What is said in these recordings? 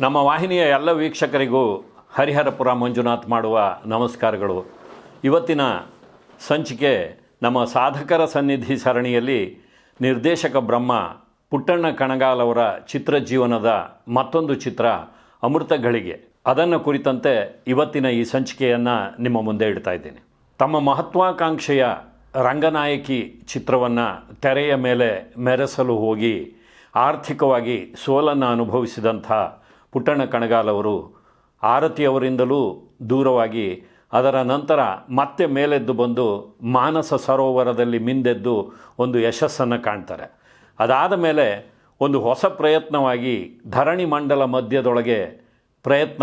ನಮ್ಮ ವಾಹಿನಿಯ ಎಲ್ಲ ವೀಕ್ಷಕರಿಗೂ ಹರಿಹರಪುರ ಮಂಜುನಾಥ್ ಮಾಡುವ ನಮಸ್ಕಾರಗಳು. ಇವತ್ತಿನ ಸಂಚಿಕೆ ನಮ್ಮ ಸಾಧಕರ ಸನ್ನಿಧಿ ಸರಣಿಯಲ್ಲಿ ನಿರ್ದೇಶಕ ಬ್ರಹ್ಮ, ಪುಟ್ಟಣ್ಣ ಕಣಗಾಲ್ ಅವರ ಚಿತ್ರಜೀವನದ ಮತ್ತೊಂದು ಚಿತ್ರ, ಅಮೃತ ಗಳಿಗೆ ಅದನ್ನು ಕುರಿತಂತೆ ಇವತ್ತಿನ ಈ ಸಂಚಿಕೆಯನ್ನು ನಿಮ್ಮ ಮುಂದೆ ಇಡ್ತಾ ಇದ್ದೇನೆ. ತಮ್ಮ ಮಹತ್ವಾಕಾಂಕ್ಷೆಯ ರಂಗನಾಯಕಿ ಚಿತ್ರವನ್ನು ತೆರೆಯ ಮೇಲೆ ಮೆರೆಸಲು ಹೋಗಿ ಆರ್ಥಿಕವಾಗಿ ಸೋಲನ್ನು ಅನುಭವಿಸಿದಂಥ ಪುಟ್ಟಣ್ಣ ಕಣಗಾಲವರು ಆರತಿಯವರಿಂದಲೂ ದೂರವಾಗಿ ಅದರ ನಂತರ ಮತ್ತೆ ಮೇಲೆದ್ದು ಬಂದು ಮಾನಸ ಸರೋವರದಲ್ಲಿ ಮಿಂದೆದ್ದು ಒಂದು ಯಶಸ್ಸನ್ನು ಕಾಣ್ತಾರೆ. ಅದಾದ ಮೇಲೆ ಒಂದು ಹೊಸ ಪ್ರಯತ್ನವಾಗಿ ಧರಣಿ ಮಂಡಲ ಮಧ್ಯದೊಳಗೆ ಪ್ರಯತ್ನ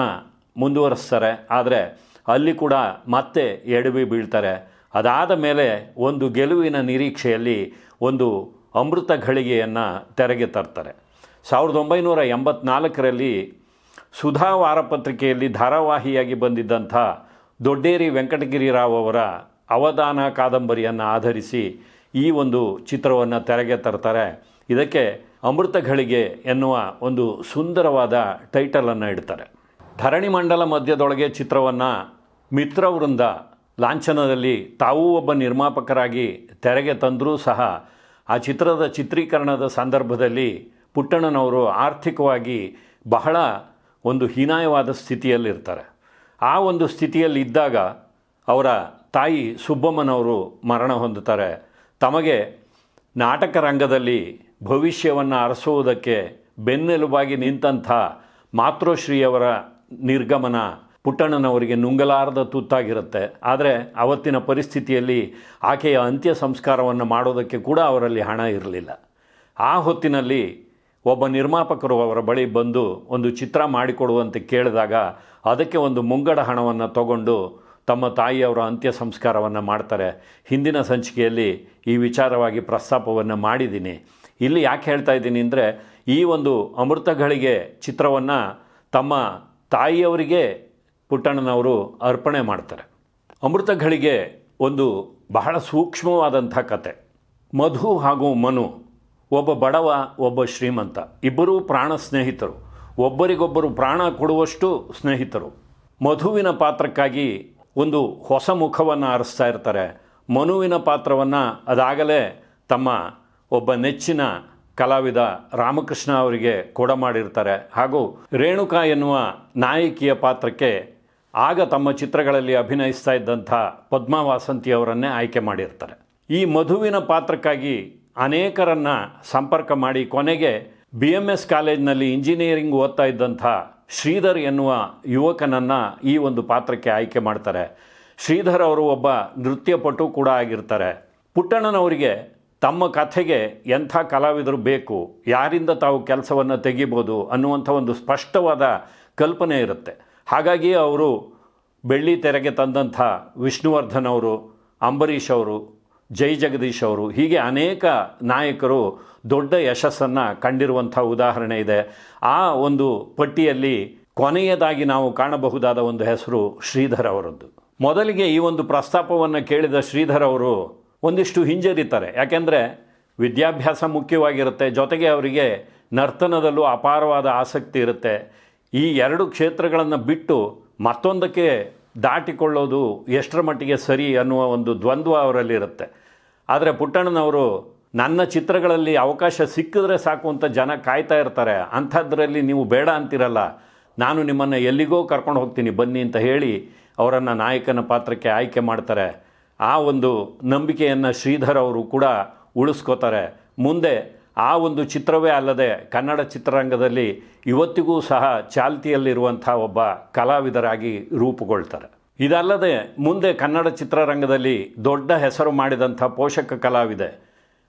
ಮುಂದುವರಿಸ್ತಾರೆ. ಆದರೆ ಅಲ್ಲಿ ಕೂಡ ಮತ್ತೆ ಎಡವಿ ಬೀಳ್ತಾರೆ. ಅದಾದ ಮೇಲೆ ಒಂದು ಗೆಲುವಿನ ನಿರೀಕ್ಷೆಯಲ್ಲಿ ಒಂದು ಅಮೃತ ಘಳಿಗೆಯನ್ನು ತೆರೆಗೆ ತರ್ತಾರೆ. ಸಾವಿರದ ಒಂಬೈನೂರ ಎಂಬತ್ನಾಲ್ಕರಲ್ಲಿ ಸುಧಾ ವಾರಪತ್ರಿಕೆಯಲ್ಲಿ ಧಾರಾವಾಹಿಯಾಗಿ ಬಂದಿದ್ದಂಥ ದೊಡ್ಡೇರಿ ವೆಂಕಟಗಿರಿ ರಾವ್ ಅವರ ಅವಧಾನ ಕಾದಂಬರಿಯನ್ನು ಆಧರಿಸಿ ಈ ಒಂದು ಚಿತ್ರವನ್ನು ತೆರೆಗೆ ತರ್ತಾರೆ. ಇದಕ್ಕೆ ಅಮೃತ ಘಳಿಗೆ ಎನ್ನುವ ಒಂದು ಸುಂದರವಾದ ಟೈಟಲನ್ನು ಇಡ್ತಾರೆ. ಧರಣಿ ಮಂಡಲ ಮಧ್ಯದೊಳಗೆ ಚಿತ್ರವನ್ನು ಮಿತ್ರವೃಂದ ಲಾಂಛನದಲ್ಲಿ ತಾವೂ ಒಬ್ಬ ನಿರ್ಮಾಪಕರಾಗಿ ತೆರೆಗೆ ತಂದರೂ ಸಹ ಆ ಚಿತ್ರದ ಚಿತ್ರೀಕರಣದ ಸಂದರ್ಭದಲ್ಲಿ ಪುಟ್ಟಣ್ಣನವರು ಆರ್ಥಿಕವಾಗಿ ಬಹಳ ಒಂದು ಹೀನಾಯವಾದ ಸ್ಥಿತಿಯಲ್ಲಿರ್ತಾರೆ. ಆ ಒಂದು ಸ್ಥಿತಿಯಲ್ಲಿ ಇದ್ದಾಗ ಅವರ ತಾಯಿ ಸುಬ್ಬಮ್ಮನವರು ಮರಣ ಹೊಂದುತ್ತಾರೆ. ತಮಗೆ ನಾಟಕ ರಂಗದಲ್ಲಿ ಭವಿಷ್ಯವನ್ನು ಅರಸುವುದಕ್ಕೆ ಬೆನ್ನೆಲುಬಾಗಿ ನಿಂತಹ ಮಾತೃಶ್ರೀಯವರ ನಿರ್ಗಮನ ಪುಟ್ಟಣ್ಣನವರಿಗೆ ನುಂಗಲಾರದ ತುತ್ತಾಗಿರುತ್ತೆ. ಆದರೆ ಅವತ್ತಿನ ಪರಿಸ್ಥಿತಿಯಲ್ಲಿ ಆಕೆಯ ಅಂತ್ಯ ಸಂಸ್ಕಾರವನ್ನು ಮಾಡೋದಕ್ಕೆ ಕೂಡ ಅವರಲ್ಲಿ ಹಣ ಇರಲಿಲ್ಲ. ಆ ಹೊತ್ತಿನಲ್ಲಿ ಒಬ್ಬ ನಿರ್ಮಾಪಕರು ಅವರ ಬಳಿ ಬಂದು ಒಂದು ಚಿತ್ರ ಮಾಡಿಕೊಡುವಂತೆ ಕೇಳಿದಾಗ ಅದಕ್ಕೆ ಒಂದು ಮುಂಗಡ ಹಣವನ್ನು ತಗೊಂಡು ತಮ್ಮ ತಾಯಿಯವರ ಅಂತ್ಯ ಸಂಸ್ಕಾರವನ್ನು ಮಾಡ್ತಾರೆ. ಹಿಂದಿನ ಸಂಚಿಕೆಯಲ್ಲಿ ಈ ವಿಚಾರವಾಗಿ ಪ್ರಸ್ತಾಪವನ್ನು ಮಾಡಿದ್ದೀನಿ. ಇಲ್ಲಿ ಯಾಕೆ ಹೇಳ್ತಾ ಇದ್ದೀನಿ ಅಂದರೆ ಈ ಒಂದು ಅಮೃತಗಳಿಗೆ ಚಿತ್ರವನ್ನು ತಮ್ಮ ತಾಯಿಯವರಿಗೆ ಪುಟ್ಟಣ್ಣನವರು ಅರ್ಪಣೆ ಮಾಡ್ತಾರೆ. ಅಮೃತಗಳಿಗೆ ಒಂದು ಬಹಳ ಸೂಕ್ಷ್ಮವಾದಂಥ ಕತೆ. ಮಧು ಹಾಗೂ ಮನು ಒಬ್ಬ ಬಡವ, ಒಬ್ಬ ಶ್ರೀಮಂತ. ಇಬ್ಬರೂ ಪ್ರಾಣ ಸ್ನೇಹಿತರು. ಒಬ್ಬರಿಗೊಬ್ಬರು ಪ್ರಾಣ ಕೊಡುವಷ್ಟು ಸ್ನೇಹಿತರು. ಮಧುವಿನ ಪಾತ್ರಕ್ಕಾಗಿ ಒಂದು ಹೊಸ ಮುಖವನ್ನು ಆರಿಸ್ತಾ ಇರ್ತಾರೆ. ಮನುವಿನ ಪಾತ್ರವನ್ನು ಅದಾಗಲೇ ತಮ್ಮ ಒಬ್ಬ ನೆಚ್ಚಿನ ಕಲಾವಿದ ರಾಮಕೃಷ್ಣ ಅವರಿಗೆ ಕೊಡ ಮಾಡಿರ್ತಾರೆ. ಹಾಗೂ ರೇಣುಕಾ ಎನ್ನುವ ನಾಯಕಿಯ ಪಾತ್ರಕ್ಕೆ ಆಗ ತಮ್ಮ ಚಿತ್ರಗಳಲ್ಲಿ ಅಭಿನಯಿಸ್ತಾ ಇದ್ದಂಥ ಪದ್ಮಾ ಆಯ್ಕೆ ಮಾಡಿರ್ತಾರೆ. ಈ ಮಧುವಿನ ಪಾತ್ರಕ್ಕಾಗಿ ಅನೇಕರನ್ನು ಸಂಪರ್ಕ ಮಾಡಿ ಕೊನೆಗೆ ಬಿ ಎಂ ಎಸ್ ಕಾಲೇಜ್ನಲ್ಲಿ ಇಂಜಿನಿಯರಿಂಗ್ ಓದ್ತಾ ಇದ್ದಂಥ ಶ್ರೀಧರ್ ಎನ್ನುವ ಯುವಕನನ್ನು ಈ ಒಂದು ಪಾತ್ರಕ್ಕೆ ಆಯ್ಕೆ ಮಾಡ್ತಾರೆ. ಶ್ರೀಧರ್ ಅವರು ಒಬ್ಬ ನೃತ್ಯಪಟು ಕೂಡ ಆಗಿರ್ತಾರೆ. ಪುಟ್ಟಣ್ಣನವರಿಗೆ ತಮ್ಮ ಕಥೆಗೆ ಎಂಥ ಕಲಾವಿದರು ಬೇಕು, ಯಾರಿಂದ ತಾವು ಕೆಲಸವನ್ನು ತೆಗಿಬೋದು ಅನ್ನುವಂಥ ಒಂದು ಸ್ಪಷ್ಟವಾದ ಕಲ್ಪನೆ ಇರುತ್ತೆ. ಹಾಗಾಗಿ ಅವರು ಬೆಳ್ಳಿ ತೆರೆಗೆ ತಂದಂಥ ವಿಷ್ಣುವರ್ಧನ್ ಅವರು, ಅಂಬರೀಷ್ ಅವರು ಜೈ ಜಗದೀಶ್ ಅವರು. ಹೀಗೆ ಅನೇಕ ನಾಯಕರು ದೊಡ್ಡ ಯಶಸ್ಸನ್ನು ಕಂಡಿರುವಂಥ ಉದಾಹರಣೆ ಇದೆ. ಆ ಒಂದು ಪಟ್ಟಿಯಲ್ಲಿ ಕೊನೆಯದಾಗಿ ನಾವು ಕಾಣಬಹುದಾದ ಒಂದು ಹೆಸರು ಶ್ರೀಧರ್ ಅವರದ್ದು. ಮೊದಲಿಗೆ ಈ ಒಂದು ಪ್ರಸ್ತಾಪವನ್ನು ಕೇಳಿದ ಶ್ರೀಧರ್ ಅವರು ಒಂದಿಷ್ಟು ಹಿಂಜರಿತಾರೆ. ಯಾಕೆಂದರೆ ವಿದ್ಯಾಭ್ಯಾಸ ಮುಖ್ಯವಾಗಿರುತ್ತೆ. ಜೊತೆಗೆ ಅವರಿಗೆ ನರ್ತನದಲ್ಲೂ ಅಪಾರವಾದ ಆಸಕ್ತಿ ಇರುತ್ತೆ. ಈ ಎರಡು ಕ್ಷೇತ್ರಗಳನ್ನು ಬಿಟ್ಟು ಮತ್ತೊಂದಕ್ಕೆ ದಾಟಿಕೊಳ್ಳೋದು ಎಷ್ಟರ ಮಟ್ಟಿಗೆ ಸರಿ ಅನ್ನುವ ಒಂದು ದ್ವಂದ್ವ ಅವರಲ್ಲಿರುತ್ತೆ. ಆದರೆ ಪುಟ್ಟಣ್ಣನವರು, ನನ್ನ ಚಿತ್ರಗಳಲ್ಲಿ ಅವಕಾಶ ಸಿಕ್ಕಿದ್ರೆ ಸಾಕು ಅಂತ ಜನ ಕಾಯ್ತಾ ಇರ್ತಾರೆ. ಅಂಥದ್ರಲ್ಲಿ ನೀವು ಬೇಡ ಅಂತಿರಲ್ಲ. ನಾನು ನಿಮ್ಮನ್ನು ಎಲ್ಲಿಗೋ ಕರ್ಕೊಂಡು ಹೋಗ್ತೀನಿ, ಬನ್ನಿ ಅಂತ ಹೇಳಿ ಅವರನ್ನು ನಾಯಕನ ಪಾತ್ರಕ್ಕೆ ಆಯ್ಕೆ ಮಾಡ್ತಾರೆ. ಆ ಒಂದು ನಂಬಿಕೆಯನ್ನು ಶ್ರೀಧರ್ ಅವರು ಕೂಡ ಉಳಿಸ್ಕೋತಾರೆ. ಮುಂದೆ ಆ ಒಂದು ಚಿತ್ರವೇ ಅಲ್ಲದೆ ಕನ್ನಡ ಚಿತ್ರರಂಗದಲ್ಲಿ ಇವತ್ತಿಗೂ ಸಹ ಚಾಲ್ತಿಯಲ್ಲಿರುವಂಥ ಒಬ್ಬ ಕಲಾವಿದರಾಗಿ ರೂಪುಗೊಳ್ತಾರೆ. ಇದಲ್ಲದೆ ಮುಂದೆ ಕನ್ನಡ ಚಿತ್ರರಂಗದಲ್ಲಿ ದೊಡ್ಡ ಹೆಸರು ಮಾಡಿದಂಥ ಪೋಷಕ ಕಲಾವಿದೆ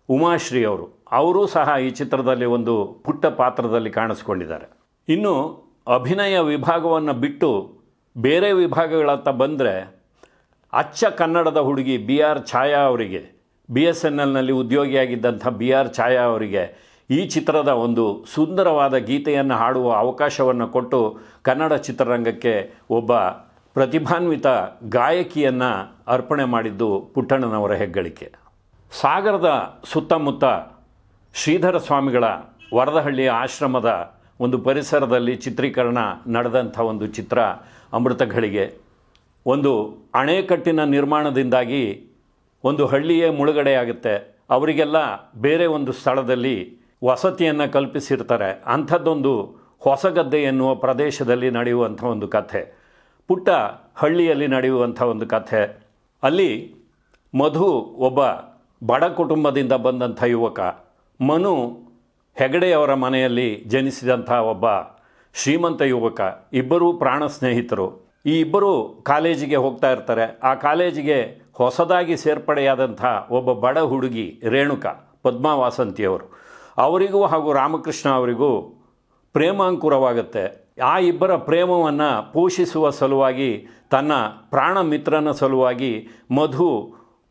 ಉಮಾಶ್ರೀ ಅವರು, ಅವರೂ ಸಹ ಈ ಚಿತ್ರದಲ್ಲಿ ಒಂದು ಪುಟ್ಟ ಪಾತ್ರದಲ್ಲಿ ಕಾಣಿಸ್ಕೊಂಡಿದ್ದಾರೆ. ಇನ್ನು ಅಭಿನಯ ವಿಭಾಗವನ್ನು ಬಿಟ್ಟು ಬೇರೆ ವಿಭಾಗಗಳತ್ತ ಬಂದರೆ ಅಚ್ಚ ಕನ್ನಡದ ಹುಡುಗಿ ಬಿ ಆರ್ ಛಾಯಾ ಅವರಿಗೆ ಬಿ ಎಸ್ ಎನ್ ಎಲ್ನಲ್ಲಿ ಉದ್ಯೋಗಿಯಾಗಿದ್ದಂಥ ಬಿ ಆರ್ ಛಾಯಾ ಅವರಿಗೆ ಈ ಚಿತ್ರದ ಒಂದು ಸುಂದರವಾದ ಗೀತೆಯನ್ನು ಹಾಡುವ ಅವಕಾಶವನ್ನು ಕೊಟ್ಟು ಕನ್ನಡ ಚಿತ್ರರಂಗಕ್ಕೆ ಒಬ್ಬ ಪ್ರತಿಭಾನ್ವಿತ ಗಾಯಕಿಯನ್ನು ಅರ್ಪಣೆ ಮಾಡಿದ್ದು ಪುಟ್ಟಣ್ಣನವರ ಹೆಗ್ಗಳಿಕೆ. ಸಾಗರದ ಸುತ್ತಮುತ್ತ ಶ್ರೀಧರ ಸ್ವಾಮಿಗಳ ವರದಹಳ್ಳಿ ಆಶ್ರಮದ ಒಂದು ಪರಿಸರದಲ್ಲಿ ಚಿತ್ರೀಕರಣ ನಡೆದಂಥ ಒಂದು ಚಿತ್ರ ಅಮೃತಗಳಿಗೆ ಒಂದು ಅಣೆಕಟ್ಟಿನ ನಿರ್ಮಾಣದಿಂದಾಗಿ ಒಂದು ಹಳ್ಳಿಯೇ ಮುಳುಗಡೆಯಾಗುತ್ತೆ. ಅವರಿಗೆಲ್ಲ ಬೇರೆ ಒಂದು ಸ್ಥಳದಲ್ಲಿ ವಸತಿಯನ್ನು ಕಲ್ಪಿಸಿರ್ತಾರೆ. ಅಂಥದ್ದೊಂದು ಹೊಸಗದ್ದೆ ಎನ್ನುವ ಪ್ರದೇಶದಲ್ಲಿ ನಡೆಯುವಂಥ ಒಂದು ಕಥೆ. ಪುಟ್ಟ ಹಳ್ಳಿಯಲ್ಲಿ ನಡೆಯುವಂಥ ಒಂದು ಕಥೆ. ಅಲ್ಲಿ ಮಧು ಒಬ್ಬ ಬಡ ಕುಟುಂಬದಿಂದ ಬಂದಂಥ ಯುವಕ, ಮನು ಹೆಗಡೆಯವರ ಮನೆಯಲ್ಲಿ ಜನಿಸಿದಂಥ ಒಬ್ಬ ಶ್ರೀಮಂತ ಯುವಕ, ಇಬ್ಬರೂ ಪ್ರಾಣ ಸ್ನೇಹಿತರು ಈ ಇಬ್ಬರು ಕಾಲೇಜಿಗೆ ಹೋಗ್ತಾ ಇರ್ತಾರೆ. ಆ ಕಾಲೇಜಿಗೆ ಹೊಸದಾಗಿ ಸೇರ್ಪಡೆಯಾದಂಥ ಒಬ್ಬ ಬಡ ಹುಡುಗಿ ರೇಣುಕಾ, ಪದ್ಮಾವಾಸಂತಿಯವರು. ಅವರಿಗೂ ಹಾಗೂ ರಾಮಕೃಷ್ಣ ಅವರಿಗೂ ಪ್ರೇಮಾಂಕುರವಾಗುತ್ತೆ. ಆ ಇಬ್ಬರ ಪ್ರೇಮವನ್ನು ಪೋಷಿಸುವ ಸಲುವಾಗಿ, ತನ್ನ ಪ್ರಾಣ ಮಿತ್ರನ ಸಲುವಾಗಿ ಮಧು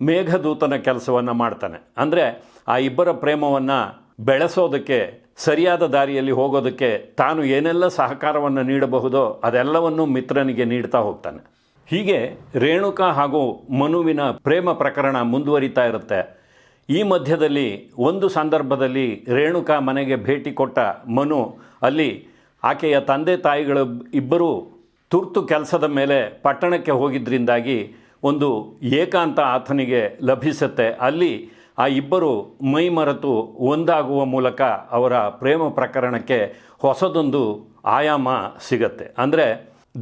ಮೇಘದೂತನ ಕೆಲಸವನ್ನು ಮಾಡ್ತಾನೆ. ಅಂದರೆ ಆ ಇಬ್ಬರ ಪ್ರೇಮವನ್ನು ಬೆಳೆಸೋದಕ್ಕೆ, ಸರಿಯಾದ ದಾರಿಯಲ್ಲಿ ಹೋಗೋದಕ್ಕೆ ತಾನು ಏನೆಲ್ಲ ಸಹಕಾರವನ್ನು ನೀಡಬಹುದೋ ಅದೆಲ್ಲವನ್ನು ಮಿತ್ರನಿಗೆ ನೀಡ್ತಾ ಹೋಗ್ತಾನೆ. ಹೀಗೆ ರೇಣುಕಾ ಹಾಗೂ ಮನುವಿನ ಪ್ರೇಮ ಪ್ರಕರಣ ಮುಂದುವರಿತಾ ಇರುತ್ತೆ. ಈ ಮಧ್ಯದಲ್ಲಿ ಒಂದು ಸಂದರ್ಭದಲ್ಲಿ ರೇಣುಕಾ ಮನೆಗೆ ಭೇಟಿ ಕೊಟ್ಟ ಮನು, ಅಲ್ಲಿ ಆಕೆಯ ತಂದೆ ತಾಯಿಗಳು ಇಬ್ಬರೂ ತುರ್ತು ಕೆಲಸದ ಮೇಲೆ ಪಟ್ಟಣಕ್ಕೆ ಹೋಗಿದ್ದರಿಂದಾಗಿ ಒಂದು ಏಕಾಂತ ಆತನಿಗೆ ಲಭಿಸುತ್ತೆ. ಅಲ್ಲಿ ಆ ಇಬ್ಬರು ಮೈ ಮರೆತು ಒಂದಾಗುವ ಮೂಲಕ ಅವರ ಪ್ರೇಮ ಪ್ರಕರಣಕ್ಕೆ ಹೊಸದೊಂದು ಆಯಾಮ ಸಿಗತ್ತೆ. ಅಂದರೆ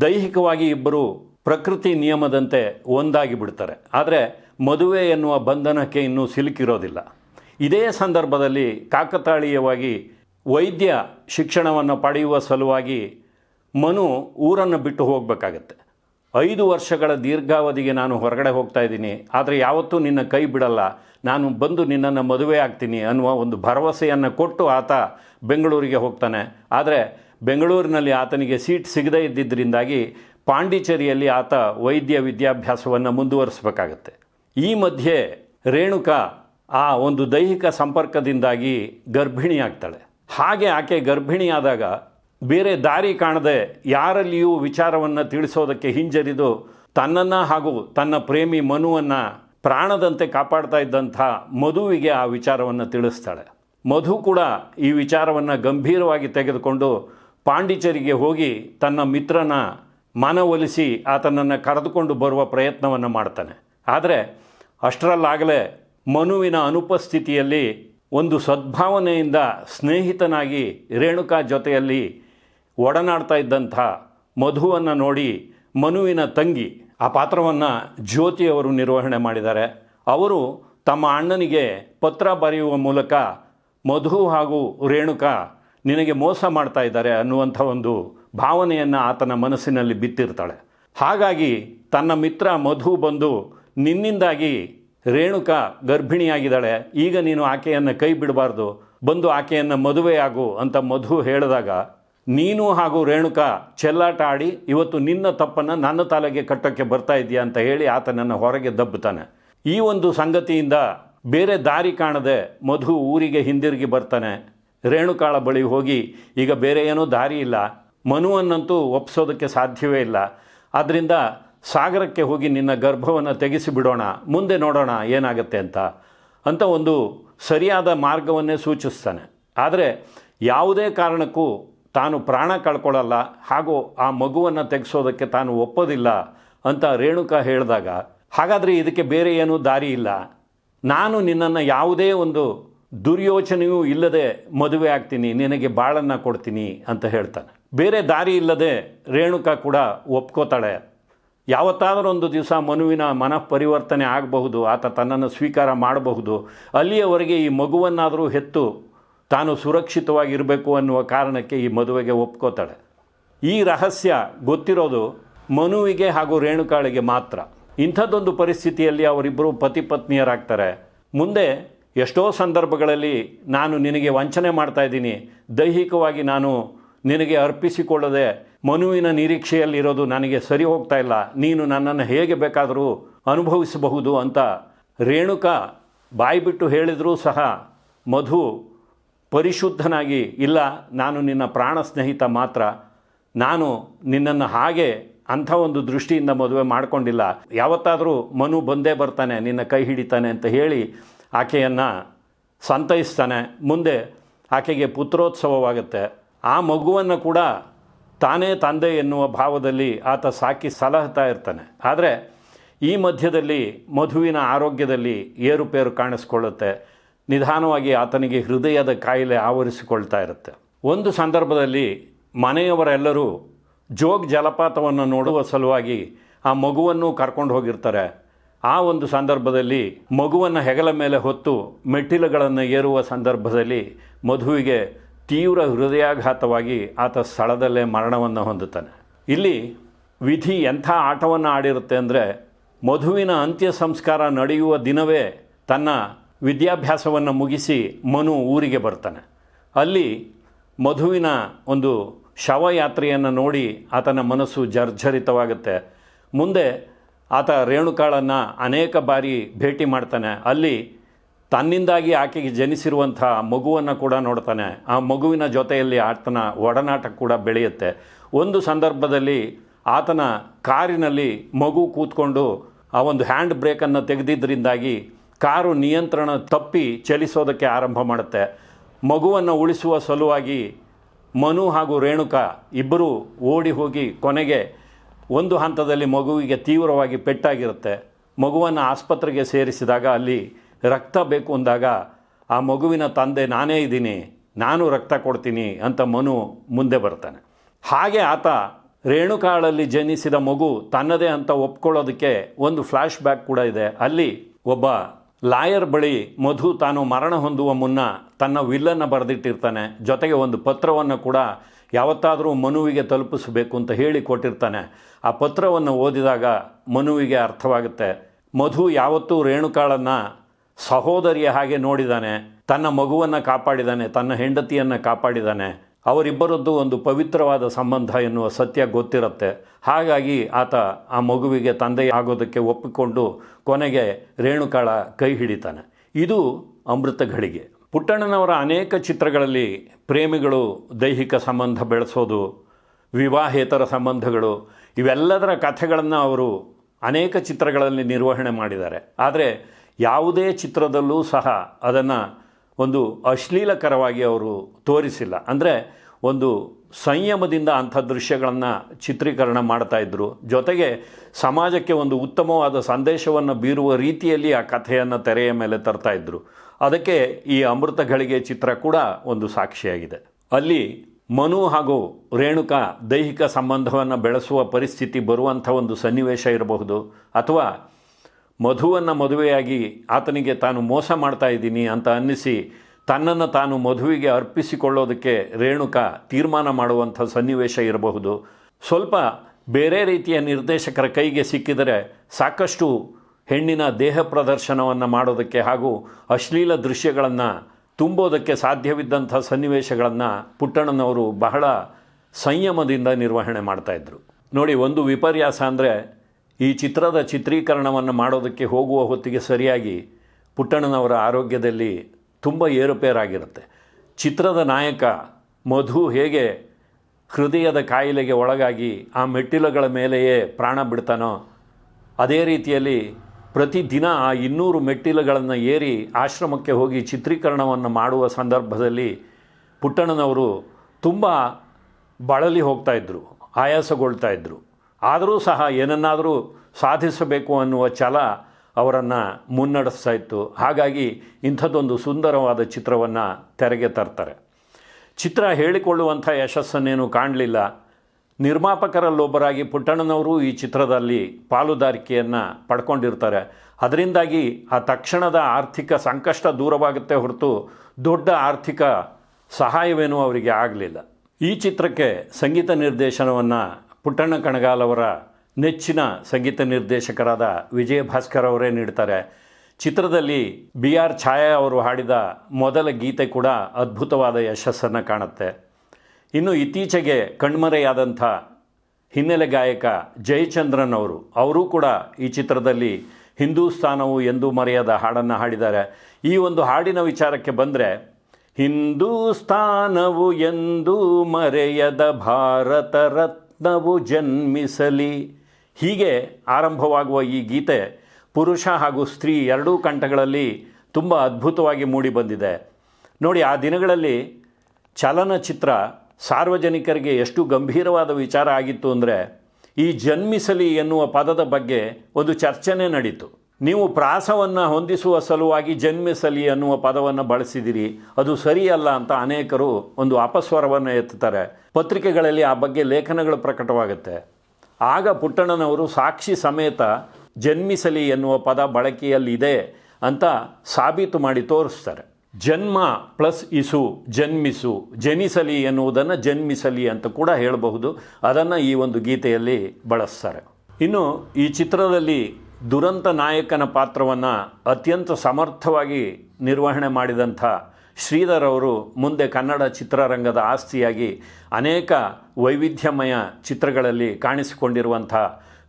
ದೈಹಿಕವಾಗಿ ಇಬ್ಬರು ಪ್ರಕೃತಿ ನಿಯಮದಂತೆ ಒಂದಾಗಿ ಬಿಡ್ತಾರೆ. ಆದರೆ ಮದುವೆ ಎನ್ನುವ ಬಂಧನಕ್ಕೆ ಇನ್ನೂ ಸಿಲುಕಿರೋದಿಲ್ಲ. ಇದೇ ಸಂದರ್ಭದಲ್ಲಿ ಕಾಕತಾಳೀಯವಾಗಿ ವೈದ್ಯ ಶಿಕ್ಷಣವನ್ನು ಪಡೆಯುವ ಸಲುವಾಗಿ ಮನು ಊರನ್ನು ಬಿಟ್ಟು ಹೋಗಬೇಕಾಗತ್ತೆ. ಐದು ವರ್ಷಗಳ ದೀರ್ಘಾವಧಿಗೆ ನಾನು ಹೊರಗಡೆ ಹೋಗ್ತಾ ಇದ್ದೀನಿ. ಆದರೆ ಯಾವತ್ತೂ ನಿನ್ನ ಕೈ ಬಿಡಲ್ಲ. ನಾನು ಬಂದು ನಿನ್ನನ್ನು ಮದುವೆ ಆಗ್ತೀನಿ ಅನ್ನುವ ಒಂದು ಭರವಸೆಯನ್ನು ಕೊಟ್ಟು ಆತ ಬೆಂಗಳೂರಿಗೆ ಹೋಗ್ತಾನೆ. ಆದರೆ ಬೆಂಗಳೂರಿನಲ್ಲಿ ಆತನಿಗೆ ಸೀಟ್ ಸಿಗದೇ ಇದ್ದಿದ್ದರಿಂದಾಗಿ ಪಾಂಡಿಚೇರಿಯಲ್ಲಿ ಆತ ವೈದ್ಯ ವಿದ್ಯಾಭ್ಯಾಸವನ್ನು ಮುಂದುವರಿಸಬೇಕಾಗತ್ತೆ. ಈ ಮಧ್ಯೆ ರೇಣುಕಾ ಆ ಒಂದು ದೈಹಿಕ ಸಂಪರ್ಕದಿಂದಾಗಿ ಗರ್ಭಿಣಿಯಾಗ್ತಾಳೆ. ಹಾಗೆ ಆಕೆ ಗರ್ಭಿಣಿಯಾದಾಗ ಬೇರೆ ದಾರಿ ಕಾಣದೆ ಯಾರಲ್ಲಿಯೂ ವಿಚಾರವನ್ನು ತಿಳಿಸೋದಕ್ಕೆ ಹಿಂಜರಿದು ತನ್ನನ್ನು ಹಾಗೂ ತನ್ನ ಪ್ರೇಮಿ ಮನುವನ್ನು ಪ್ರಾಣದಂತೆ ಕಾಪಾಡ್ತಾ ಇದ್ದಂಥ ಮಧುವಿಗೆ ಆ ವಿಚಾರವನ್ನು ತಿಳಿಸ್ತಾಳೆ. ಮಧು ಕೂಡ ಈ ವಿಚಾರವನ್ನು ಗಂಭೀರವಾಗಿ ತೆಗೆದುಕೊಂಡು ಪಾಂಡಿಚೇರಿಗೆ ಹೋಗಿ ತನ್ನ ಮಿತ್ರನ ಮನವೊಲಿಸಿ ಆತನನ್ನು ಕರೆದುಕೊಂಡು ಬರುವ ಪ್ರಯತ್ನವನ್ನು ಮಾಡ್ತಾನೆ. ಆದರೆ ಅಷ್ಟರಲ್ಲಾಗಲೇ ಮನುವಿನ ಅನುಪಸ್ಥಿತಿಯಲ್ಲಿ ಒಂದು ಸದ್ಭಾವನೆಯಿಂದ ಸ್ನೇಹಿತನಾಗಿ ರೇಣುಕಾ ಜೊತೆಯಲ್ಲಿ ಒಡನಾಡ್ತಾ ಇದ್ದಂಥ ಮಧುವನ್ನು ನೋಡಿ ಮನುವಿನ ತಂಗಿ, ಆ ಪಾತ್ರವನ್ನು ಜ್ಯೋತಿಯವರು ನಿರ್ವಹಣೆ ಮಾಡಿದ್ದಾರೆ. ಅವರು ತಮ್ಮ ಅಣ್ಣನಿಗೆ ಪತ್ರ ಬರೆಯುವ ಮೂಲಕ ಮಧು ಹಾಗೂ ರೇಣುಕಾ ನಿನಗೆ ಮೋಸ ಮಾಡ್ತಾ ಇದ್ದಾರೆ ಅನ್ನುವಂಥ ಒಂದು ಭಾವನೆಯನ್ನು ಆತನ ಮನಸ್ಸಿನಲ್ಲಿ ಬಿತ್ತಿರ್ತಾಳೆ. ಹಾಗಾಗಿ ತನ್ನ ಮಿತ್ರ ಮಧು ಬಂದು ನಿನ್ನಿಂದಾಗಿ ರೇಣುಕಾ ಗರ್ಭಿಣಿಯಾಗಿದ್ದಾಳೆ. ಈಗ ನೀನು ಆಕೆಯನ್ನು ಕೈ ಬಿಡಬಾರ್ದು. ಬಂದು ಆಕೆಯನ್ನು ಮದುವೆಯಾಗು ಅಂತ ಮಧು ಹೇಳಿದಾಗ, ನೀನು ಹಾಗೂ ರೇಣುಕಾ ಚೆಲ್ಲಾಟ ಆಡಿ ಇವತ್ತು ನಿನ್ನ ತಪ್ಪನ್ನು ನನ್ನ ತಲೆಗೆ ಕಟ್ಟೋಕ್ಕೆ ಬರ್ತಾ ಇದೆಯಾ ಅಂತ ಹೇಳಿ ಆತನನ್ನು ಹೊರಗೆ ದಬ್ಬುತ್ತಾನೆ. ಈ ಒಂದು ಸಂಗತಿಯಿಂದ ಬೇರೆ ದಾರಿ ಕಾಣದೆ ಮಧು ಊರಿಗೆ ಹಿಂದಿರುಗಿ ಬರ್ತಾನೆ. ರೇಣುಕಾಳ ಬಳಿ ಹೋಗಿ, ಈಗ ಬೇರೆ ಏನೂ ದಾರಿ ಇಲ್ಲ. ಮನುವನ್ನಂತೂ ಒಪ್ಪಿಸೋದಕ್ಕೆ ಸಾಧ್ಯವೇ ಇಲ್ಲ. ಆದ್ದರಿಂದ ಸಾಗರಕ್ಕೆ ಹೋಗಿ ನಿನ್ನ ಗರ್ಭವನ್ನು ತೆಗೆಸಿ ಬಿಡೋಣ, ಮುಂದೆ ನೋಡೋಣ ಏನಾಗುತ್ತೆ ಅಂತ. ಅಂತ ಒಂದು ಸರಿಯಾದ ಮಾರ್ಗವನ್ನೇ ಸೂಚಿಸ್ತಾನೆ. ಆದರೆ ಯಾವುದೇ ಕಾರಣಕ್ಕೂ ತಾನು ಪ್ರಾಣ ಕಳ್ಕೊಳ್ಳಲ್ಲ, ಹಾಗೂ ಆ ಮಗುವನ್ನು ತೆಗೆಸೋದಕ್ಕೆ ತಾನು ಒಪ್ಪೋದಿಲ್ಲ ಅಂತ ರೇಣುಕಾ ಹೇಳಿದಾಗ, ಹಾಗಾದರೆ ಇದಕ್ಕೆ ಬೇರೆ ಏನೂ ದಾರಿ ಇಲ್ಲ. ನಾನು ನಿನ್ನನ್ನು ಯಾವುದೇ ಒಂದು ದುರ್ಯೋಚನೆಯೂ ಇಲ್ಲದೆ ಮದುವೆ ಆಗ್ತೀನಿ, ನಿನಗೆ ಬಾಳನ್ನು ಕೊಡ್ತೀನಿ ಅಂತ ಹೇಳ್ತಾನೆ. ಬೇರೆ ದಾರಿ ಇಲ್ಲದೆ ರೇಣುಕಾ ಕೂಡ ಒಪ್ಕೋತಾಳೆ. ಯಾವತ್ತಾದರೂ ಒಂದು ದಿವಸ ಮನುವಿನ ಮನಃ ಪರಿವರ್ತನೆ ಆಗಬಹುದು, ಆತ ತನ್ನನ್ನು ಸ್ವೀಕಾರ ಮಾಡಬಹುದು. ಅಲ್ಲಿಯವರೆಗೆ ಈ ಮಗುವನ್ನಾದರೂ ಹೆತ್ತು ತಾನು ಸುರಕ್ಷಿತವಾಗಿರಬೇಕು ಅನ್ನುವ ಕಾರಣಕ್ಕೆ ಈ ಮದುವೆಗೆ ಒಪ್ಕೋತಾಳೆ. ಈ ರಹಸ್ಯ ಗೊತ್ತಿರೋದು ಮನುವಿಗೆ ಹಾಗೂ ರೇಣುಕಾಳಿಗೆ ಮಾತ್ರ. ಇಂಥದ್ದೊಂದು ಪರಿಸ್ಥಿತಿಯಲ್ಲಿ ಅವರಿಬ್ಬರು ಪತಿ ಪತ್ನಿಯರಾಗ್ತಾರೆ ಮುಂದೆ ಎಷ್ಟೋ ಸಂದರ್ಭಗಳಲ್ಲಿ ನಾನು ನಿನಗೆ ವಂಚನೆ ಮಾಡ್ತಾ ಇದ್ದೀನಿ. ದೈಹಿಕವಾಗಿ ನಾನು ನಿನಗೆ ಅರ್ಪಿಸಿಕೊಳ್ಳದೆ ಮನುವಿನ ನಿರೀಕ್ಷೆಯಲ್ಲಿರೋದು ನನಗೆ ಸರಿ ಹೋಗ್ತಾ ಇಲ್ಲ. ನೀನು ನನ್ನನ್ನು ಹೇಗೆ ಬೇಕಾದರೂ ಅನುಭವಿಸಬಹುದು ಅಂತ ರೇಣುಕಾ ಬಾಯ್ಬಿಟ್ಟು ಹೇಳಿದರೂ ಸಹ ಮಧು ಪರಿಶುದ್ಧನಾಗಿ, ಇಲ್ಲ, ನಾನು ನಿನ್ನ ಪ್ರಾಣ ಸ್ನೇಹಿತ ಮಾತ್ರ. ನಾನು ನಿನ್ನನ್ನು ಹಾಗೆ ಅಂಥ ಒಂದು ದೃಷ್ಟಿಯಿಂದ ಮದುವೆ ಮಾಡಿಕೊಂಡಿಲ್ಲ. ಯಾವತ್ತಾದರೂ ಮನು ಬಂದೇ ಬರ್ತಾನೆ, ನಿನ್ನ ಕೈ ಹಿಡಿತಾನೆ ಅಂತ ಹೇಳಿ ಆಕೆಯನ್ನು ಸಂತೈಸ್ತಾನೆ. ಮುಂದೆ ಆಕೆಗೆ ಪುತ್ರೋತ್ಸವವಾಗುತ್ತೆ. ಆ ಮಗುವನ್ನು ಕೂಡ ತಾನೇ ತಂದೆ ಎನ್ನುವ ಭಾವದಲ್ಲಿ ಆತ ಸಾಕಿ ಸಲಹುತ್ತಾ ಇರ್ತಾನೆ. ಆದರೆ ಈ ಮಧ್ಯದಲ್ಲಿ ಮಧುವಿನ ಆರೋಗ್ಯದಲ್ಲಿ ಏರುಪೇರು ಕಾಣಿಸ್ಕೊಳ್ಳುತ್ತೆ. ನಿಧಾನವಾಗಿ ಆತನಿಗೆ ಹೃದಯದ ಕಾಯಿಲೆ ಆವರಿಸಿಕೊಳ್ತಾ ಇರುತ್ತೆ. ಒಂದು ಸಂದರ್ಭದಲ್ಲಿ ಮನೆಯವರೆಲ್ಲರೂ ಜೋಗ್ ಜಲಪಾತವನ್ನು ನೋಡುವ ಸಲುವಾಗಿ ಆ ಮಗುವನ್ನು ಕರ್ಕೊಂಡು ಹೋಗಿರ್ತಾರೆ. ಆ ಒಂದು ಸಂದರ್ಭದಲ್ಲಿ ಮಗುವನ್ನು ಹೆಗಲ ಮೇಲೆ ಹೊತ್ತು ಮೆಟ್ಟಿಲುಗಳನ್ನು ಏರುವ ಸಂದರ್ಭದಲ್ಲಿ ಮಧುವಿಗೆ ತೀವ್ರ ಹೃದಯಾಘಾತವಾಗಿ ಆತ ಸ್ಥಳದಲ್ಲೇ ಮರಣವನ್ನು ಹೊಂದುತ್ತಾನೆ. ಇಲ್ಲಿ ವಿಧಿ ಎಂಥ ಆಟವನ್ನು ಆಡಿರುತ್ತೆ ಅಂದರೆ ಮಧುವಿನ ಅಂತ್ಯ ಸಂಸ್ಕಾರ ನಡೆಯುವ ದಿನವೇ ತನ್ನ ವಿದ್ಯಾಭ್ಯಾಸವನ್ನು ಮುಗಿಸಿ ಮನು ಊರಿಗೆ ಬರ್ತಾನೆ. ಅಲ್ಲಿ ಮಧುವಿನ ಒಂದು ಶವಯಾತ್ರೆಯನ್ನು ನೋಡಿ ಆತನ ಮನಸ್ಸು ಜರ್ಜರಿತವಾಗುತ್ತೆ. ಮುಂದೆ ಆತ ರೇಣುಕಾಳನ್ನು ಅನೇಕ ಬಾರಿ ಭೇಟಿ ಮಾಡ್ತಾನೆ. ಅಲ್ಲಿ ತನ್ನಿಂದಾಗಿ ಆಕೆಗೆ ಜನಿಸಿರುವಂಥ ಮಗುವನ್ನು ಕೂಡ ನೋಡ್ತಾನೆ. ಆ ಮಗುವಿನ ಜೊತೆಯಲ್ಲಿ ಆತನ ಒಡನಾಟ ಕೂಡ ಬೆಳೆಯುತ್ತೆ. ಒಂದು ಸಂದರ್ಭದಲ್ಲಿ ಆತನ ಕಾರಿನಲ್ಲಿ ಮಗು ಕೂತ್ಕೊಂಡು ಆ ಒಂದು ಹ್ಯಾಂಡ್ ಬ್ರೇಕನ್ನು ತೆಗೆದಿದ್ದರಿಂದಾಗಿ ಕಾರು ನಿಯಂತ್ರಣ ತಪ್ಪಿ ಚಲಿಸೋದಕ್ಕೆ ಆರಂಭ ಮಾಡುತ್ತೆ. ಮಗುವನ್ನು ಉಳಿಸುವ ಸಲುವಾಗಿ ಮನು ಹಾಗೂ ರೇಣುಕಾ ಇಬ್ಬರೂ ಓಡಿ ಹೋಗಿ ಕೊನೆಗೆ ಒಂದು ಹಂತದಲ್ಲಿ ಮಗುವಿಗೆ ತೀವ್ರವಾಗಿ ಪೆಟ್ಟಾಗಿರುತ್ತೆ. ಮಗುವನ್ನು ಆಸ್ಪತ್ರೆಗೆ ಸೇರಿಸಿದಾಗ ಅಲ್ಲಿ ರಕ್ತ ಬೇಕು ಅಂದಾಗ ಆ ಮಗುವಿನ ತಂದೆ, ನಾನೇ ಇದ್ದೀನಿ, ನಾನು ರಕ್ತ ಕೊಡ್ತೀನಿ ಅಂತ ಮನು ಮುಂದೆ ಬರ್ತಾನೆ. ಹಾಗೆ ಆತ ರೇಣುಕಾಳಲ್ಲಿ ಜನಿಸಿದ ಮಗು ತನ್ನದೇ ಅಂತ ಒಪ್ಕೊಳ್ಳೋದಕ್ಕೆ ಒಂದು ಫ್ಲ್ಯಾಶ್ ಬ್ಯಾಕ್ ಕೂಡ ಇದೆ. ಅಲ್ಲಿ ಒಬ್ಬ ಲಾಯರ್ ಬಳಿ ಮಧು ತಾನು ಮರಣ ಹೊಂದುವ ಮುನ್ನ ತನ್ನ ವಿಲ್ಲನ್ನು ಬರೆದಿಟ್ಟಿರ್ತಾನೆ. ಜೊತೆಗೆ ಒಂದು ಪತ್ರವನ್ನು ಕೂಡ ಯಾವತ್ತಾದರೂ ಮನುವಿಗೆ ತಲುಪಿಸಬೇಕು ಅಂತ ಹೇಳಿ ಕೊಟ್ಟಿರ್ತಾನೆ. ಆ ಪತ್ರವನ್ನು ಓದಿದಾಗ ಮನುವಿಗೆ ಅರ್ಥವಾಗುತ್ತೆ. ಮಧು ಯಾವತ್ತೂ ರೇಣುಕಾಳನ್ನು ಸಹೋದರಿಯ ಹಾಗೆ ನೋಡಿದಾನೆ, ತನ್ನ ಮಗುವನ್ನು ಕಾಪಾಡಿದಾನೆ, ತನ್ನ ಹೆಂಡತಿಯನ್ನು ಕಾಪಾಡಿದಾನೆ. ಅವರಿಬ್ಬರದ್ದು ಒಂದು ಪವಿತ್ರವಾದ ಸಂಬಂಧ ಎನ್ನುವ ಸತ್ಯ ಗೊತ್ತಿರುತ್ತೆ. ಹಾಗಾಗಿ ಆತ ಆ ಮಗುವಿಗೆ ತಂದೆ ಆಗೋದಕ್ಕೆ ಒಪ್ಪಿಕೊಂಡು ಕೊನೆಗೆ ರೇಣುಕಾಳ ಕೈ ಹಿಡಿತಾನೆ. ಇದು ಅಮೃತ ಘಳಿಗೆ ಪುಟ್ಟಣ್ಣನವರ ಅನೇಕ ಚಿತ್ರಗಳಲ್ಲಿ ಪ್ರೇಮಿಗಳು ದೈಹಿಕ ಸಂಬಂಧ ಬೆಳೆಸೋದು, ವಿವಾಹೇತರ ಸಂಬಂಧಗಳು, ಇವೆಲ್ಲದರ ಕಥೆಗಳನ್ನು ಅವರು ಅನೇಕ ಚಿತ್ರಗಳಲ್ಲಿ ನಿರ್ವಹಣೆ ಮಾಡಿದ್ದಾರೆ. ಆದರೆ ಯಾವುದೇ ಚಿತ್ರದಲ್ಲೂ ಸಹ ಅದನ್ನು ಒಂದು ಅಶ್ಲೀಲಕರವಾಗಿ ಅವರು ತೋರಿಸಿಲ್ಲ. ಅಂದರೆ ಒಂದು ಸಂಯಮದಿಂದ ಅಂಥ ದೃಶ್ಯಗಳನ್ನು ಚಿತ್ರೀಕರಣ ಮಾಡ್ತಾ ಇದ್ದರು ಜೊತೆಗೆ ಸಮಾಜಕ್ಕೆ ಒಂದು ಉತ್ತಮವಾದ ಸಂದೇಶವನ್ನು ಬೀರುವ ರೀತಿಯಲ್ಲಿ ಆ ಕಥೆಯನ್ನು ತೆರೆಯ ಮೇಲೆ ತರ್ತಾಯಿದ್ರು ಅದಕ್ಕೆ ಈ ಅಮೃತ ಘಳಿಗೆ ಚಿತ್ರ ಕೂಡ ಒಂದು ಸಾಕ್ಷಿಯಾಗಿದೆ. ಅಲ್ಲಿ ಮನು ಹಾಗೂ ರೇಣುಕಾ ದೈಹಿಕ ಸಂಬಂಧವನ್ನು ಬೆಳೆಸುವ ಪರಿಸ್ಥಿತಿ ಬರುವಂಥ ಒಂದು ಸನ್ನಿವೇಶ ಇರಬಹುದು. ಅಥವಾ ಮಧುವನ್ನು ಮದುವೆಯಾಗಿ ಆತನಿಗೆ ತಾನು ಮೋಸ ಮಾಡ್ತಾ ಇದ್ದೀನಿ ಅಂತ ಅನ್ನಿಸಿ ತನ್ನನ್ನು ತಾನು ಮಧುವಿಗೆ ಅರ್ಪಿಸಿಕೊಳ್ಳೋದಕ್ಕೆ ರೇಣುಕಾ ತೀರ್ಮಾನ ಮಾಡುವಂಥ ಸನ್ನಿವೇಶ ಇರಬಹುದು. ಸ್ವಲ್ಪ ಬೇರೆ ರೀತಿಯ ನಿರ್ದೇಶಕರ ಕೈಗೆ ಸಿಕ್ಕಿದರೆ ಸಾಕಷ್ಟು ಹೆಣ್ಣಿನ ದೇಹ ಪ್ರದರ್ಶನವನ್ನು ಮಾಡೋದಕ್ಕೆ ಹಾಗೂ ಅಶ್ಲೀಲ ದೃಶ್ಯಗಳನ್ನು ತುಂಬೋದಕ್ಕೆ ಸಾಧ್ಯವಿದ್ದಂಥ ಸನ್ನಿವೇಶಗಳನ್ನು ಪುಟ್ಟಣ್ಣನವರು ಬಹಳ ಸಂಯಮದಿಂದ ನಿರ್ವಹಣೆ ಮಾಡ್ತಾಯಿದ್ರು ನೋಡಿ, ಒಂದು ವಿಪರ್ಯಾಸ ಅಂದರೆ ಈ ಚಿತ್ರದ ಚಿತ್ರೀಕರಣವನ್ನು ಮಾಡೋದಕ್ಕೆ ಹೋಗುವ ಹೊತ್ತಿಗೆ ಸರಿಯಾಗಿ ಪುಟ್ಟಣ್ಣನವರ ಆರೋಗ್ಯದಲ್ಲಿ ತುಂಬ ಏರುಪೇರಾಗಿರುತ್ತೆ. ಚಿತ್ರದ ನಾಯಕ ಮಧು ಹೇಗೆ ಹೃದಯದ ಕಾಯಿಲೆಗೆ ಒಳಗಾಗಿ ಆ ಮೆಟ್ಟಿಲುಗಳ ಮೇಲೆಯೇ ಪ್ರಾಣ ಬಿಡ್ತಾನೋ, ಅದೇ ರೀತಿಯಲ್ಲಿ ಪ್ರತಿದಿನ ಆ ಇನ್ನೂರು ಮೆಟ್ಟಿಲುಗಳನ್ನು ಏರಿ ಆಶ್ರಮಕ್ಕೆ ಹೋಗಿ ಚಿತ್ರೀಕರಣವನ್ನು ಮಾಡುವ ಸಂದರ್ಭದಲ್ಲಿ ಪುಟ್ಟಣ್ಣನವರು ತುಂಬ ಬಳಲಿ ಹೋಗ್ತಾ ಇದ್ದರು ಆಯಾಸಗೊಳ್ತಾ ಇದ್ದರು ಆದರೂ ಸಹ ಏನನ್ನಾದರೂ ಸಾಧಿಸಬೇಕು ಅನ್ನುವ ಛಲ ಅವರನ್ನು ಮುನ್ನಡೆಸ್ತಾ ಇತ್ತು. ಹಾಗಾಗಿ ಇಂಥದ್ದೊಂದು ಸುಂದರವಾದ ಚಿತ್ರವನ್ನು ತೆರೆಗೆ ತರ್ತಾರೆ. ಚಿತ್ರ ಹೇಳಿಕೊಳ್ಳುವಂಥ ಯಶಸ್ಸನ್ನೇನು ಕಾಣಲಿಲ್ಲ. ನಿರ್ಮಾಪಕರಲ್ಲೊಬ್ಬರಾಗಿ ಪುಟ್ಟಣ್ಣನವರು ಈ ಚಿತ್ರದಲ್ಲಿ ಪಾಲುದಾರಿಕೆಯನ್ನು ಪಡ್ಕೊಂಡಿರ್ತಾರೆ. ಅದರಿಂದಾಗಿ ಆ ತಕ್ಷಣದ ಆರ್ಥಿಕ ಸಂಕಷ್ಟ ದೂರವಾಗುತ್ತೆ ಹೊರತು ದೊಡ್ಡ ಆರ್ಥಿಕ ಸಹಾಯವೇನೂ ಅವರಿಗೆ ಆಗಲಿಲ್ಲ. ಈ ಚಿತ್ರಕ್ಕೆ ಸಂಗೀತ ನಿರ್ದೇಶನವನ್ನು ಪುಟ್ಟಣ್ಣ ಕಣಗಾಲ್ ಅವರ ನೆಚ್ಚಿನ ಸಂಗೀತ ನಿರ್ದೇಶಕರಾದ ವಿಜಯ ಭಾಸ್ಕರ್ ಅವರೇ ನೀಡ್ತಾರೆ. ಚಿತ್ರದಲ್ಲಿ ಬಿ ಆರ್ ಛಾಯಾ ಅವರು ಹಾಡಿದ ಮೊದಲ ಗೀತೆ ಕೂಡ ಅದ್ಭುತವಾದ ಯಶಸ್ಸನ್ನು ಕಾಣುತ್ತೆ. ಇನ್ನು ಇತ್ತೀಚೆಗೆ ಕಣ್ಮರೆಯಾದಂಥ ಹಿನ್ನೆಲೆ ಗಾಯಕ ಜಯಚಂದ್ರನ್ ಅವರು, ಅವರೂ ಕೂಡ ಈ ಚಿತ್ರದಲ್ಲಿ ಹಿಂದೂಸ್ತಾನವು ಎಂದೂ ಮರೆಯದ ಹಾಡನ್ನು ಹಾಡಿದ್ದಾರೆ. ಈ ಒಂದು ಹಾಡಿನ ವಿಚಾರಕ್ಕೆ ಬಂದರೆ, ಹಿಂದೂಸ್ತಾನವು ಎಂದೂ ಮರೆಯದ ಭಾರತ ರತ್ನವು ಜನ್ಮಿಸಲಿ. ಹೀಗೆ ಆರಂಭವಾಗುವ ಈ ಗೀತೆ ಪುರುಷ ಹಾಗೂ ಸ್ತ್ರೀ ಎರಡೂ ಕಂಠಗಳಲ್ಲಿ ತುಂಬ ಅದ್ಭುತವಾಗಿ ಮೂಡಿಬಂದಿದೆ ನೋಡಿ, ಆ ದಿನಗಳಲ್ಲಿ ಚಲನಚಿತ್ರ ಸಾರ್ವಜನಿಕರಿಗೆ ಎಷ್ಟು ಗಂಭೀರವಾದ ವಿಚಾರ ಆಗಿತ್ತು ಅಂದರೆ ಈ ಜನ್ಮಿಸಲಿ ಎನ್ನುವ ಪದದ ಬಗ್ಗೆ ಒಂದು ಚರ್ಚೆನೇ ನಡೀತು. ನೀವು ಪ್ರಾಸವನ್ನು ಹೊಂದಿಸುವ ಸಲುವಾಗಿ ಜನ್ಮಿಸಲಿ ಅನ್ನುವ ಪದವನ್ನು ಬಳಸಿದಿರಿ. ಅದು ಸರಿಯಲ್ಲ ಅಂತ ಅನೇಕರು ಒಂದು ಅಪಸ್ವರವನ್ನು ಎತ್ತುತ್ತಾರೆ. ಪತ್ರಿಕೆಗಳಲ್ಲಿ ಆ ಬಗ್ಗೆ ಲೇಖನಗಳು ಪ್ರಕಟವಾಗುತ್ತೆ. ಆಗ ಪುಟ್ಟಣ್ಣನವರು ಸಾಕ್ಷಿ ಸಮೇತ ಜನ್ಮಿಸಲಿ ಎನ್ನುವ ಪದ ಬಳಕೆಯಲ್ಲಿದೆ ಅಂತ ಸಾಬೀತು ಮಾಡಿ ತೋರಿಸ್ತಾರೆ. ಜನ್ಮ ಪ್ಲಸ್ ಇಸು, ಜನ್ಮಿಸು, ಜನಿಸಲಿ ಎನ್ನುವುದನ್ನು ಜನ್ಮಿಸಲಿ ಅಂತ ಕೂಡ ಹೇಳಬಹುದು. ಅದನ್ನು ಈ ಒಂದು ಗೀತೆಯಲ್ಲಿ ಬಳಸ್ತಾರೆ. ಇನ್ನು ಈ ಚಿತ್ರದಲ್ಲಿ ದುರಂತ ನಾಯಕನ ಪಾತ್ರವನ್ನು ಅತ್ಯಂತ ಸಮರ್ಥವಾಗಿ ನಿರ್ವಹಣೆ ಮಾಡಿದಂಥ ಶ್ರೀಧರ್ ಅವರು ಮುಂದೆ ಕನ್ನಡ ಚಿತ್ರರಂಗದ ಆಸ್ತಿಯಾಗಿ ಅನೇಕ ವೈವಿಧ್ಯಮಯ ಚಿತ್ರಗಳಲ್ಲಿ ಕಾಣಿಸಿಕೊಂಡಿರುವಂಥ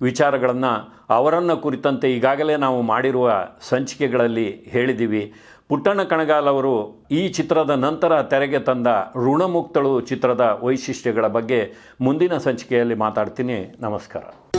ವಿಚಾರಗಳನ್ನು ಅವರನ್ನು ಕುರಿತಂತೆ ಈಗಾಗಲೇ ನಾವು ಮಾಡಿರುವ ಸಂಚಿಕೆಗಳಲ್ಲಿ ಹೇಳಿದ್ದೀವಿ. ಪುಟ್ಟಣ್ಣ ಕಣಗಾಲ್ ಅವರು ಈ ಚಿತ್ರದ ನಂತರ ತೆರೆಗೆ ತಂದ ಋಣಮುಕ್ತಳು ಚಿತ್ರದ ವೈಶಿಷ್ಟ್ಯಗಳ ಬಗ್ಗೆ ಮುಂದಿನ ಸಂಚಿಕೆಯಲ್ಲಿ ಮಾತಾಡ್ತೀನಿ. ನಮಸ್ಕಾರ.